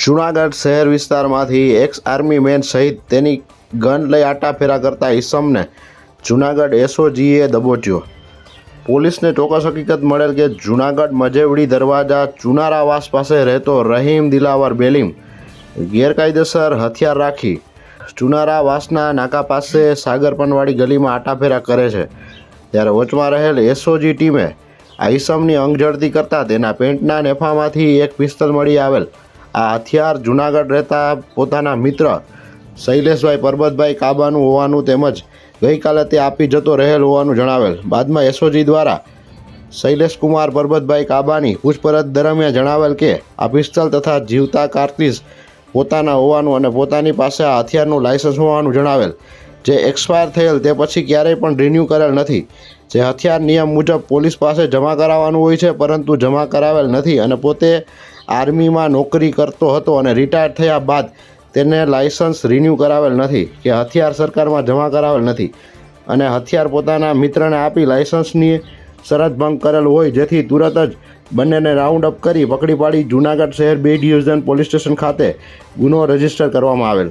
જૂનાગઢ શહેર વિસ્તારમાંથી x army main સહિત તેની ગન લઈ આટાફેરા કરતા ઈસમને જૂનાગઢ એસઓજીએ દબોચ્યો. પોલીસને ચોક્કસ હકીકત મળેલ કે જૂનાગઢ મજેવડી દરવાજા ચુનારાવાસ પાસે રહેતો રહીમ દિલાવર બેલીમ ગેરકાયદેસર હથિયાર રાખી ચુનારાવાસના નાકા પાસે સાગરપનવાડી ગલીમાં આટાફેરા કરે છે. ત્યારે વચમાં રહેલ એસઓજી ટીમે આ ઈસમની અંગઝડતી કરતાં તેના પેન્ટના નેફામાંથી એક પિસ્તલ મળી આવેલ. આ હથિયાર જૂનાગઢ રહેતા પોતાના મિત્ર શૈલેષભાઈ પરબતભાઈ કાબાનું હોવાનું તેમજ ગઈકાલે તે આપી જતો રહેલ હોવાનું જણાવેલ. બાદમાં એસઓજી દ્વારા શૈલેષકુમાર પરબતભાઈ કાબાની પૂછપરછ દરમિયાન જણાવેલ કે, આ પિસ્તલ તથા જીવતા કાર્તિસ પોતાના હોવાનું અને પોતાની પાસે આ હથિયારનું લાયસન્સ હોવાનું જણાવેલ. જે એક્સપાયર થયેલ તે પછી ક્યારેય પણ રિન્યૂ કરેલ નથી. જે હથિયાર નિયમ મુજબ પોલીસ પાસે જમા કરાવવાનું હોય છે, પરંતુ જમા કરાવેલ નથી અને પોતે આર્મીમાં નોકરી કરતો હતો અને રિટાયર થયા બાદ તેને લાયસન્સ રિન્યૂ કરાવેલ નથી કે હથિયાર સરકારમાં જમા કરાવેલ નથી. અને હથિયાર પોતાના મિત્રને આપી લાયસન્સની શરત ભંગ કરેલ હોય, જેથી તુરત જ બંનેને રાઉન્ડ અપ કરી પકડી પાડી જૂનાગઢ શહેર બે ડિવિઝન પોલીસ સ્ટેશન ખાતે ગુનો રજિસ્ટર કરવામાં આવેલ.